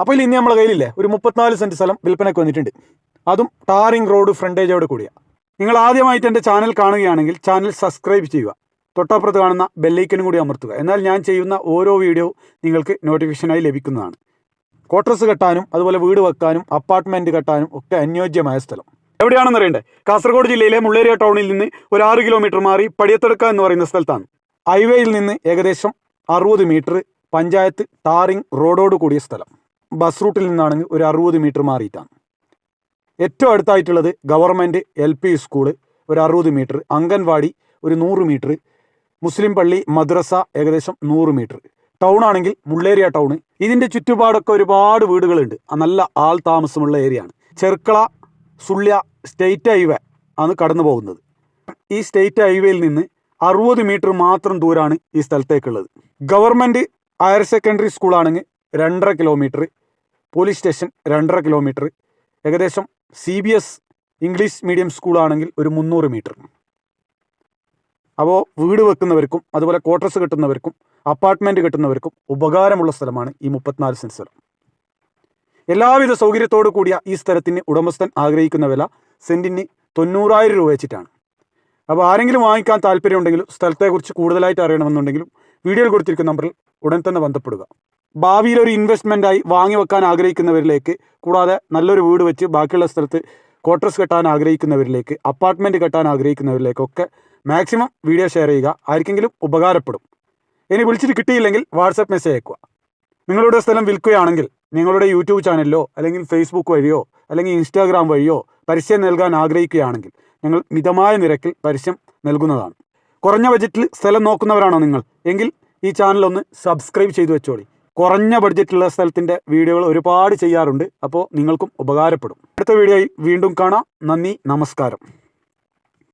അപ്പോൾ ഇനി നമ്മളെ കയ്യിലില്ലേ? ഒരു മുപ്പത്തിനാല് സെന്റ് സ്ഥലം വിൽപ്പനയ്ക്ക് വന്നിട്ടുണ്ട്. അതും ടാറിംഗ് റോഡ് ഫ്രണ്ടേജോട് കൂടിയാ. നിങ്ങൾ ആദ്യമായിട്ട് എന്റെ ചാനൽ കാണുകയാണെങ്കിൽ ചാനൽ സബ്സ്ക്രൈബ് ചെയ്യുക. തൊട്ടപ്പുറത്ത് കാണുന്ന ബെല്ലൈക്കനും കൂടി അമർത്തുക. എന്നാൽ ഞാൻ ചെയ്യുന്ന ഓരോ വീഡിയോ നിങ്ങൾക്ക് നോട്ടിഫിക്കേഷനായി ലഭിക്കുന്നതാണ്. ക്വാർട്ടേഴ്സ് കെട്ടാനും അതുപോലെ വീട് വെക്കാനും അപ്പാർട്ട്മെന്റ് കെട്ടാനും ഒക്കെ അനുയോജ്യമായ സ്ഥലം. എവിടെയാണെന്ന് അറിയണ്ടേ? കാസർഗോഡ് ജില്ലയിലെ മുള്ളേരിയ ടൗണിൽ നിന്ന് ഒരു ആറ് കിലോമീറ്റർ മാറി പടിയത്തടുക്ക എന്ന് പറയുന്ന സ്ഥലത്താണ്. ഹൈവേയിൽ നിന്ന് ഏകദേശം അറുപത് മീറ്റർ പഞ്ചായത്ത് ടാറിംഗ് റോഡോട് കൂടിയ സ്ഥലം. ബസ് റൂട്ടിൽ നിന്നാണെങ്കിൽ ഒരു അറുപത് മീറ്റർ മാറിയിട്ടാണ്. ഏറ്റവും അടുത്തായിട്ടുള്ളത് ഗവൺമെന്റ് എൽ പി സ്കൂൾ ഒരു അറുപത് മീറ്റർ അംഗൻവാടി ഒരു നൂറ് മീറ്റർ മുസ്ലിം പള്ളി മദ്രസ ഏകദേശം നൂറ് മീറ്റർ ടൗൺ ആണെങ്കിൽ മുള്ളേരിയ ടൗൺ ഇതിന്റെ ചുറ്റുപാടൊക്കെ ഒരുപാട് വീടുകളുണ്ട്. നല്ല ആൾ താമസമുള്ള ഏരിയ ആണ്. ചെർക്കള സുള്ളിയ സ്റ്റേറ്റ് ഹൈവേ ആണ് കടന്നു പോകുന്നത്. ഈ സ്റ്റേറ്റ് ഹൈവേയിൽ നിന്ന് അറുപത് മീറ്റർ മാത്രം ദൂരമാണ് ഈ സ്ഥലത്തേക്കുള്ളത്. ഗവൺമെന്റ് ഹയർ സെക്കൻഡറി സ്കൂളാണെങ്കിൽ രണ്ടര കിലോമീറ്റർ പോലീസ് സ്റ്റേഷൻ രണ്ടര കിലോമീറ്റർ ഏകദേശം C B S English medium സ്കൂളാണെങ്കിൽ ഒരു മുന്നൂറ് മീറ്റർ അപ്പോൾ വീട് വെക്കുന്നവർക്കും അതുപോലെ ക്വാർട്ടേഴ്സ് കിട്ടുന്നവർക്കും അപ്പാർട്ട്മെന്റ് കിട്ടുന്നവർക്കും ഉപകാരമുള്ള സ്ഥലമാണ് ഈ മുപ്പത്തിനാല് സെന്റ് സ്ഥലം. എല്ലാവിധ സൗകര്യത്തോടു കൂടിയ ഈ സ്ഥലത്തിന് ഉടമസ്ഥൻ ആഗ്രഹിക്കുന്ന വില സെന്റിന് തൊണ്ണൂറായിരം രൂപ വെച്ചിട്ടാണ്. അപ്പോൾ ആരെങ്കിലും വാങ്ങിക്കാൻ താല്പര്യമുണ്ടെങ്കിലും സ്ഥലത്തെക്കുറിച്ച് കൂടുതലായിട്ട് അറിയണമെന്നുണ്ടെങ്കിലും വീഡിയോയിൽ കൊടുത്തിരിക്കുന്ന നമ്പറിൽ ഉടൻ തന്നെ ബന്ധപ്പെടുക. ഭാവിയിൽ ഒരു ഇൻവെസ്റ്റ്മെന്റായി വാങ്ങി വെക്കാൻ ആഗ്രഹിക്കുന്നവരിലേക്ക് കൂടാതെ നല്ലൊരു വീട് വെച്ച് ബാക്കിയുള്ള സ്ഥലത്ത് ക്വാർട്ടേഴ്സ് കെട്ടാൻ ആഗ്രഹിക്കുന്നവരിലേക്ക് അപ്പാർട്ട്മെന്റ് കെട്ടാൻ ആഗ്രഹിക്കുന്നവരിലേക്കൊക്കെ മാക്സിമം വീഡിയോ ഷെയർ ചെയ്യുക ആർക്കെങ്കിലും ഉപകാരപ്പെടും. ഇനി വിളിച്ചിട്ട് കിട്ടിയില്ലെങ്കിൽ വാട്സപ്പ് മെസ്സേജ് അയക്കുക. നിങ്ങളുടെ സ്ഥലം വിൽക്കുകയാണെങ്കിൽ നിങ്ങളുടെ യൂട്യൂബ് ചാനലിലോ അല്ലെങ്കിൽ ഫേസ്ബുക്ക് വഴിയോ അല്ലെങ്കിൽ ഇൻസ്റ്റാഗ്രാം വഴിയോ പരസ്യം നൽകാൻ ആഗ്രഹിക്കുകയാണെങ്കിൽ ഞങ്ങൾ മിതമായ നിരക്കിൽ പരസ്യം നൽകുന്നതാണ്. കുറഞ്ഞ ബജറ്റിൽ സ്ഥലം നോക്കുന്നവരാണോ നിങ്ങൾ? എങ്കിൽ ഈ ചാനൽ ഒന്ന് സബ്സ്ക്രൈബ് ചെയ്തു വെച്ചോളി. കുറഞ്ഞ ബഡ്ജറ്റുള്ള സ്ഥലത്തിന്റെ വീഡിയോകൾ ഒരുപാട് ചെയ്യാറുണ്ട്. അപ്പോൾ നിങ്ങൾക്കും ഉപകാരപ്പെടും. അടുത്ത വീഡിയോയിൽ വീണ്ടും കാണാം. നന്ദി നമസ്കാരം.